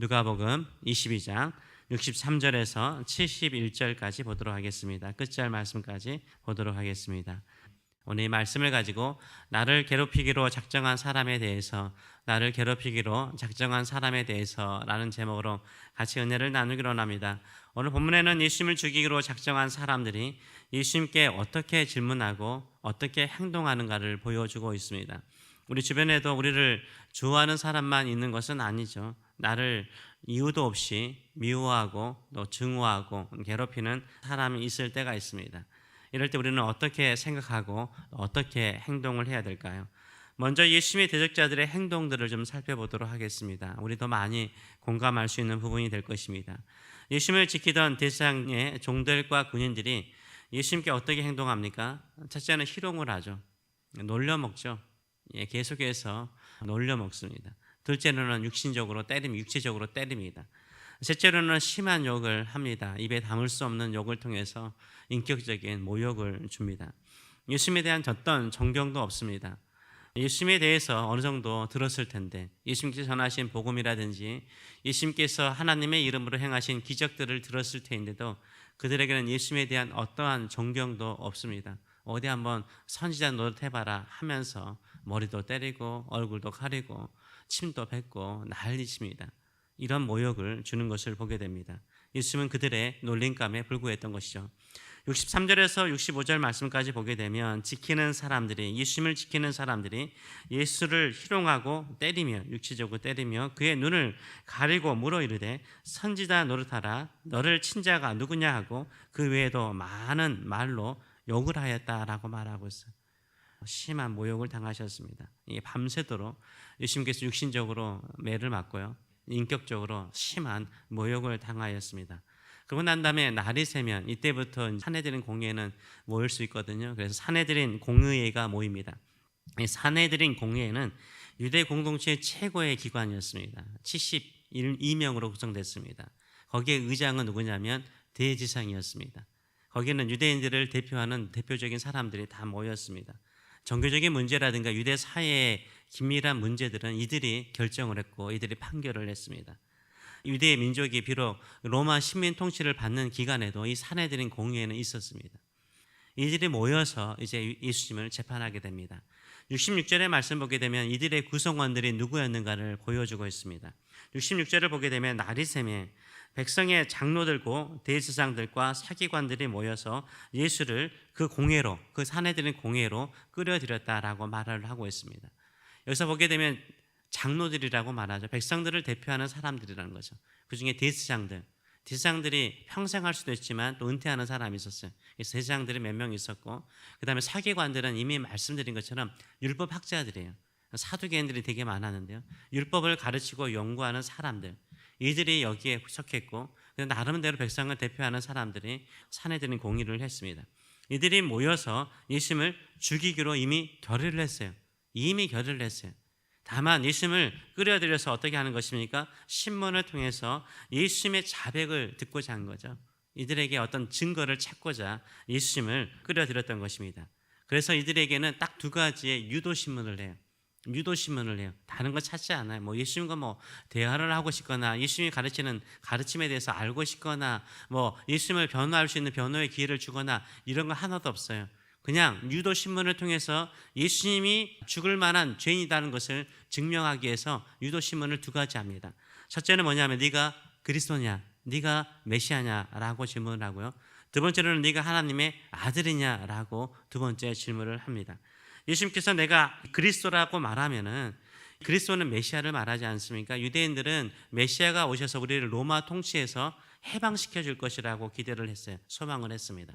누가복음 22장 63절에서 71절까지 보도록 하겠습니다. 끝절 말씀까지 보도록 하겠습니다. 오늘 이 말씀을 가지고 나를 괴롭히기로 작정한 사람에 대해서 나를 괴롭히기로 작정한 사람에 대해서라는 제목으로 같이 은혜를 나누기로 합니다. 오늘 본문에는 예수님을 죽이기로 작정한 사람들이 예수님께 어떻게 질문하고 어떻게 행동하는가를 보여주고 있습니다. 우리 주변에도 우리를 좋아하는 사람만 있는 것은 아니죠. 나를 이유도 없이 미워하고 또 증오하고 괴롭히는 사람이 있을 때가 있습니다. 이럴 때 우리는 어떻게 생각하고 어떻게 행동을 해야 될까요? 먼저 예수님의 대적자들의 행동들을 좀 살펴보도록 하겠습니다. 우리도 많이 공감할 수 있는 부분이 될 것입니다. 예수님을 지키던 대상의 종들과 군인들이 예수님께 어떻게 행동합니까? 첫째는 희롱을 하죠. 놀려 먹죠. 예, 계속해서 놀려 먹습니다. 둘째로는 육신적으로 때림, 육체적으로 때립니다. 셋째로는 심한 욕을 합니다. 입에 담을 수 없는 욕을 통해서 인격적인 모욕을 줍니다. 예수님에 대한 어떤 존경도 없습니다. 예수님에 대해서 어느 정도 들었을 텐데 예수님께서 전하신 복음이라든지 예수님께서 하나님의 이름으로 행하신 기적들을 들었을 텐데도 그들에게는 예수님에 대한 어떠한 존경도 없습니다. 어디 한번 선지자 노릇해봐라 하면서 머리도 때리고 얼굴도 가리고 침도 뱉고 난리칩니다. 이런 모욕을 주는 것을 보게 됩니다. 예수님은 그들의 놀림감에 불구했던 것이죠. 63절에서 65절 말씀까지 보게 되면 지키는 사람들이 예수님을 지키는 사람들이 예수를 희롱하고 때리며 육체적으로 때리며 그의 눈을 가리고 물어 이르되 선지자 노릇하라 너를 친자가 누구냐 하고 그 외에도 많은 말로 욕을 하였다라고 말하고 있어요. 심한 모욕을 당하셨습니다. 이게 밤새도록 예수님께서 육신적으로 매를 맞고요. 인격적으로 심한 모욕을 당하였습니다. 그러고 난 다음에 날이 새면 이때부터 사내들인 공회는 모일 수 있거든요. 그래서 사내들인 공의회가 모입니다. 이 사내들인 공회는 유대 공동체의 최고의 기관이었습니다. 72명으로 구성됐습니다. 거기에 의장은 누구냐면 대지상이었습니다. 거기는 유대인들을 대표하는 대표적인 사람들이 다 모였습니다. 종교적인 문제라든가 유대 사회의 긴밀한 문제들은 이들이 결정을 했고 이들이 판결을 했습니다. 유대 민족이 비록 로마 식민 통치를 받는 기간에도 이 사내들인 공회에는 있었습니다. 이들이 모여서 이제 예수님을 재판하게 됩니다. 66절의 말씀 보게 되면 이들의 구성원들이 누구였는가를 보여주고 있습니다. 66절을 보게 되면 새매 백성의 장로들고 대지상들과 사기관들이 모여서 예수를 그 공회로 그 사내들인 공회로 끌어들였다라고 말을 하고 있습니다. 여기서 보게 되면 장로들이라고 말하죠. 백성들을 대표하는 사람들이라는 거죠. 그 중에 대지상들, 대지상들이 평생 할 수도 있지만 또 은퇴하는 사람이 있었어요. 그래서 대지상들이 몇 명 있었고, 그 다음에 사기관들은 이미 말씀드린 것처럼 율법 학자들이에요. 사두개인들이 되게 많았는데요. 율법을 가르치고 연구하는 사람들, 이들이 여기에 속했고, 나름대로 백성을 대표하는 사람들이 사내들인 공의를 했습니다. 이들이 모여서 예수님을 죽이기로 이미 결의를 했어요. 이미 결의를 했어요. 다만 예수님을 끌어들여서 어떻게 하는 것입니까? 신문을 통해서 예수님의 자백을 듣고자 한 거죠. 이들에게 어떤 증거를 찾고자 예수님을 끌어들였던 것입니다. 그래서 이들에게는 딱 두 가지의 유도 신문을 해요. 유도 신문을 해요. 다른 거 찾지 않아요. 뭐 예수님과 뭐 대화를 하고 싶거나 예수님이 가르치는 가르침에 대해서 알고 싶거나 뭐 예수님을 변호할 수 있는 변호의 기회를 주거나 이런 거 하나도 없어요. 그냥 유도 신문을 통해서 예수님이 죽을 만한 죄인이라는 것을 증명하기 위해서 유도 신문을 두 가지 합니다. 첫째는 뭐냐면 네가 그리스도냐, 네가 메시아냐라고 질문을 하고요. 두 번째로는 네가 하나님의 아들이냐라고 두 번째 질문을 합니다. 예수님께서 내가 그리스도라고 말하면은 그리스도는 메시아를 말하지 않습니까? 유대인들은 메시아가 오셔서 우리를 로마 통치에서 해방시켜 줄 것이라고 기대를 했어요. 소망을 했습니다.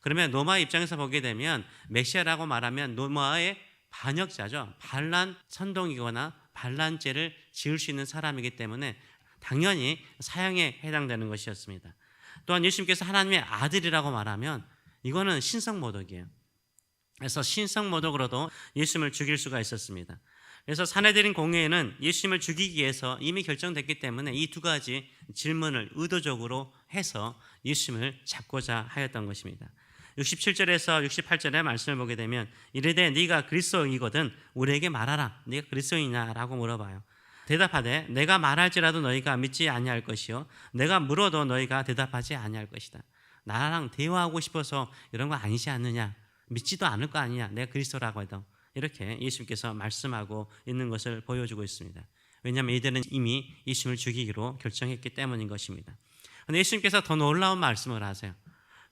그러면 노마 입장에서 보게 되면 메시아라고 말하면 노마의 반역자죠. 반란 선동이거나 반란죄를 지을 수 있는 사람이기 때문에 당연히 사형에 해당되는 것이었습니다. 또한 예수님께서 하나님의 아들이라고 말하면 이거는 신성모독이에요. 그래서 신성 모독으로도 예수님을 죽일 수가 있었습니다. 그래서 사내들인 공회에는 예수님을 죽이기 위해서 이미 결정됐기 때문에 이 두 가지 질문을 의도적으로 해서 예수님을 잡고자 하였던 것입니다. 67절에서 68절의 말씀을 보게 되면 이르되 네가 그리스도이거든 우리에게 말하라 네가 그리스도이냐라고 물어봐요. 대답하되 내가 말할지라도 너희가 믿지 아니할 것이요 내가 물어도 너희가 대답하지 아니할 것이다. 나랑 대화하고 싶어서 이런 거 아니지 않느냐? 믿지도 않을 거 아니냐? 내가 그리스도라고 해도 이렇게 예수님께서 말씀하고 있는 것을 보여주고 있습니다. 왜냐하면 이들은 이미 예수님을 죽이기로 결정했기 때문인 것입니다. 근데 예수님께서 더 놀라운 말씀을 하세요.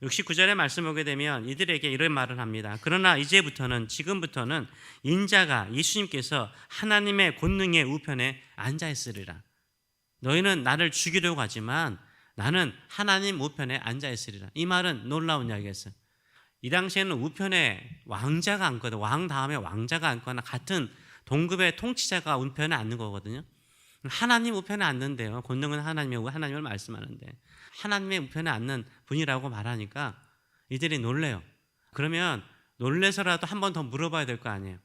69절의 말씀 보게 되면 이들에게 이런 말을 합니다. 그러나 이제부터는 지금부터는 인자가 예수님께서 하나님의 권능의 우편에 앉아 있으리라. 너희는 나를 죽이려고 하지만 나는 하나님 우편에 앉아 있으리라. 이 말은 놀라운 이야기였어요. 이 당시에는 우편에 왕자가 앉거든. 왕 다음에 왕자가 앉거나 같은 동급의 통치자가 우편에 앉는 거거든요. 하나님 우편에 앉는데요. 권능은 하나님의 하나님을 말씀하는데 하나님의 우편에 앉는 분이라고 말하니까 이들이 놀래요. 그러면 놀래서라도 한 번 더 물어봐야 될 거 아니에요.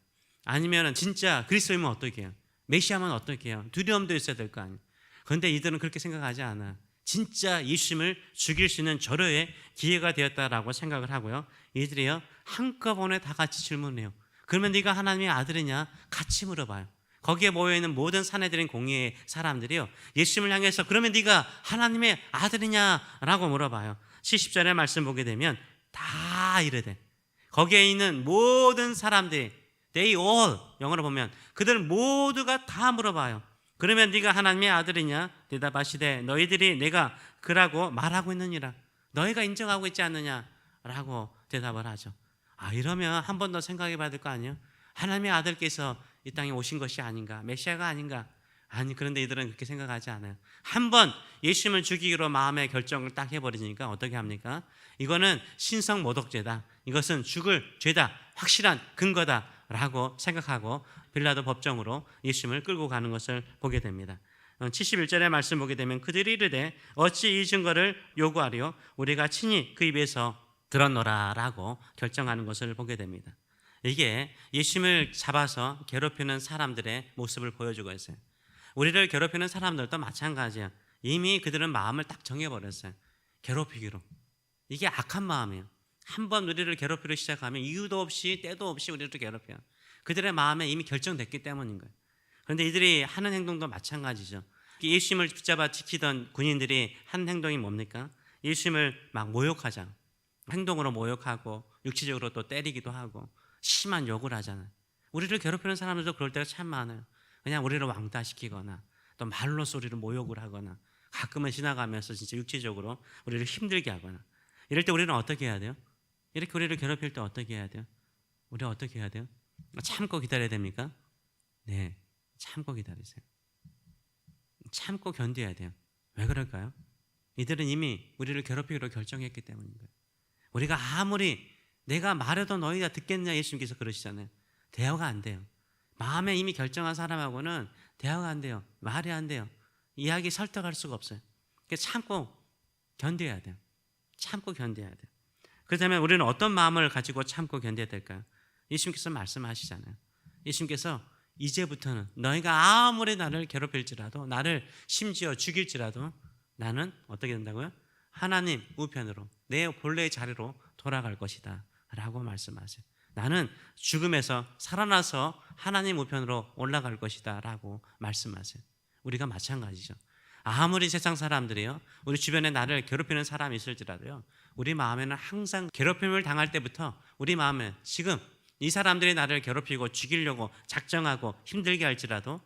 아니면 진짜 그리스도이면 어떻게 해요? 메시아면 어떻게 해요? 두려움도 있어야 될 거 아니에요. 그런데 이들은 그렇게 생각하지 않아. 진짜 예수님을 죽일 수 있는 절호의 기회가 되었다라고 생각을 하고요. 이들이요 한꺼번에 다 같이 질문해요. 그러면 네가 하나님의 아들이냐? 같이 물어봐요. 거기에 모여 있는 모든 사내들인 공의의 사람들이요 예수님을 향해서 그러면 네가 하나님의 아들이냐라고 물어봐요. 70절의 말씀 보게 되면 다 이르되 거기에 있는 모든 사람들이 they all 영어로 보면 그들 모두가 다 물어봐요. 그러면 네가 하나님의 아들이냐? 대답하시되 너희들이 내가 그라고 말하고 있느니라. 너희가 인정하고 있지 않느냐라고 대답을 하죠. 아 이러면 한 번 더 생각해 봐야 될 거 아니에요? 하나님의 아들께서 이 땅에 오신 것이 아닌가? 메시아가 아닌가? 아니 그런데 이들은 그렇게 생각하지 않아요. 한 번 예수님을 죽이기로 마음의 결정을 딱 해버리니까 어떻게 합니까? 이거는 신성 모독죄다. 이것은 죽을 죄다. 확실한 근거다 라고 생각하고 빌라도 법정으로 예수님을 끌고 가는 것을 보게 됩니다. 71절의 말씀 보게 되면 그들이 이르되 어찌 이 증거를 요구하리요 우리가 친히 그 입에서 들었노라라고 결정하는 것을 보게 됩니다. 이게 예수님을 잡아서 괴롭히는 사람들의 모습을 보여주고 있어요. 우리를 괴롭히는 사람들도 마찬가지야. 이미 그들은 마음을 딱 정해버렸어요. 괴롭히기로. 이게 악한 마음이에요. 한번 우리를 괴롭히기 시작하면 이유도 없이 때도 없이 우리를 괴롭혀요. 그들의 마음에 이미 결정됐기 때문인 거예요. 그런데 이들이 하는 행동도 마찬가지죠. 예수님을 붙잡아 지키던 군인들이 한 행동이 뭡니까? 예수님을 막 모욕하자. 행동으로 모욕하고 육체적으로 또 때리기도 하고 심한 욕을 하잖아요. 우리를 괴롭히는 사람들도 그럴 때가 참 많아요. 그냥 우리를 왕따시키거나 또 말로 소리로 모욕을 하거나 가끔은 지나가면서 진짜 육체적으로 우리를 힘들게 하거나 이럴 때 우리는 어떻게 해야 돼요? 이렇게 우리를 괴롭힐 때 어떻게 해야 돼요? 우리 어떻게 해야 돼요? 참고 기다려야 됩니까? 네, 참고 기다리세요. 참고 견뎌야 돼요. 왜 그럴까요? 이들은 이미 우리를 괴롭히기로 결정했기 때문인 거예요. 우리가 아무리 내가 말해도 너희가 듣겠냐 예수님께서 그러시잖아요. 대화가 안 돼요. 마음에 이미 결정한 사람하고는 대화가 안 돼요. 말이 안 돼요. 이야기 설득할 수가 없어요. 참고 견뎌야 돼요. 참고 견뎌야 돼요. 그렇다면 우리는 어떤 마음을 가지고 참고 견뎌야 될까요? 예수님께서 말씀하시잖아요. 예수님께서 이제부터는 너희가 아무리 나를 괴롭힐지라도 나를 심지어 죽일지라도 나는 어떻게 된다고요? 하나님 우편으로 내 본래의 자리로 돌아갈 것이다 라고 말씀하세요. 나는 죽음에서 살아나서 하나님 우편으로 올라갈 것이다 라고 말씀하세요. 우리가 마찬가지죠. 아무리 세상 사람들이요, 우리 주변에 나를 괴롭히는 사람이 있을지라도요, 우리 마음에는 항상 괴롭힘을 당할 때부터 우리 마음에 지금 이 사람들이 나를 괴롭히고 죽이려고 작정하고 힘들게 할지라도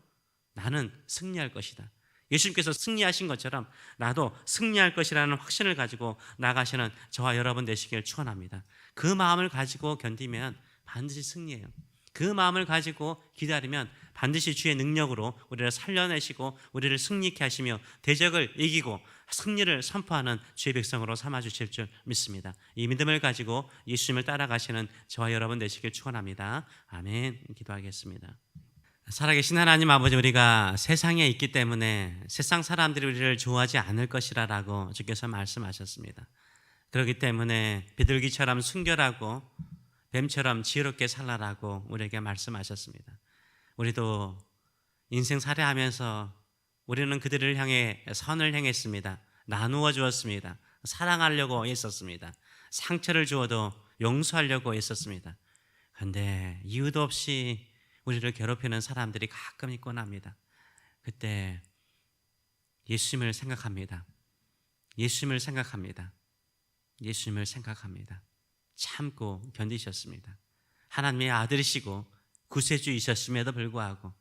나는 승리할 것이다. 예수님께서 승리하신 것처럼 나도 승리할 것이라는 확신을 가지고 나가시는 저와 여러분 되시길 축원합니다. 그 마음을 가지고 견디면 반드시 승리해요. 그 마음을 가지고 기다리면 반드시 주의 능력으로 우리를 살려내시고 우리를 승리케 하시며 대적을 이기고 승리를 선포하는 주의 백성으로 삼아 주실 줄 믿습니다. 이 믿음을 가지고 예수님을 따라가시는 저와 여러분 되시길 축원합니다. 아멘. 기도하겠습니다. 살아계신 하나님 아버지 우리가 세상에 있기 때문에 세상 사람들이 우리를 좋아하지 않을 것이라라고 주께서 말씀하셨습니다. 그렇기 때문에 비둘기처럼 순결하고 뱀처럼 지혜롭게 살라라고 우리에게 말씀하셨습니다. 우리도 인생 살해하면서 우리는 그들을 향해 선을 행했습니다. 나누어 주었습니다. 사랑하려고 했었습니다. 상처를 주어도 용서하려고 했었습니다. 그런데 이유도 없이 우리를 괴롭히는 사람들이 가끔 있곤 합니다. 그때 예수님을 생각합니다. 예수님을 생각합니다. 예수님을 생각합니다. 참고 견디셨습니다. 하나님의 아들이시고 구세주이셨음에도 불구하고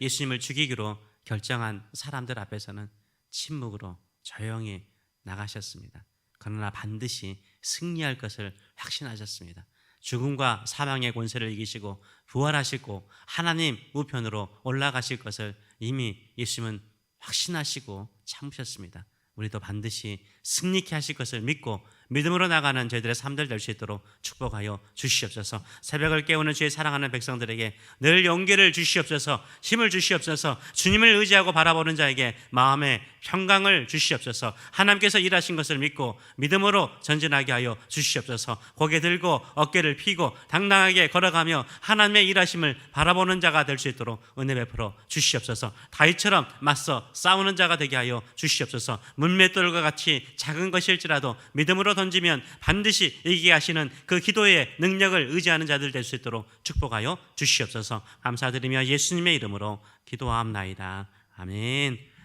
예수님을 죽이기로 결정한 사람들 앞에서는 침묵으로 조용히 나가셨습니다. 그러나 반드시 승리할 것을 확신하셨습니다. 죽음과 사망의 권세를 이기시고 부활하시고 하나님 우편으로 올라가실 것을 이미 예수님은 확신하시고 참으셨습니다. 우리도 반드시 승리케 하실 것을 믿고 믿음으로 나가는 저희들의 삶들 될 수 있도록 축복하여 주시옵소서. 새벽을 깨우는 주의 사랑하는 백성들에게 늘 용기를 주시옵소서. 힘을 주시옵소서. 주님을 의지하고 바라보는 자에게 마음의 평강을 주시옵소서. 하나님께서 일하신 것을 믿고 믿음으로 전진하게 하여 주시옵소서. 고개 들고 어깨를 펴고 당당하게 걸어가며 하나님의 일하심을 바라보는 자가 될 수 있도록 은혜 베풀어 주시옵소서. 다윗처럼 맞서 싸우는 자가 되게 하여 주시옵소서. 문맷돌과 같이 작은 것일지라도 믿음으로 던지면 반드시 이기게 하시는 그 기도의 능력을 의지하는 자들 될 수 있도록 축복하여 주시옵소서. 감사드리며 예수님의 이름으로 기도하옵나이다. 아멘.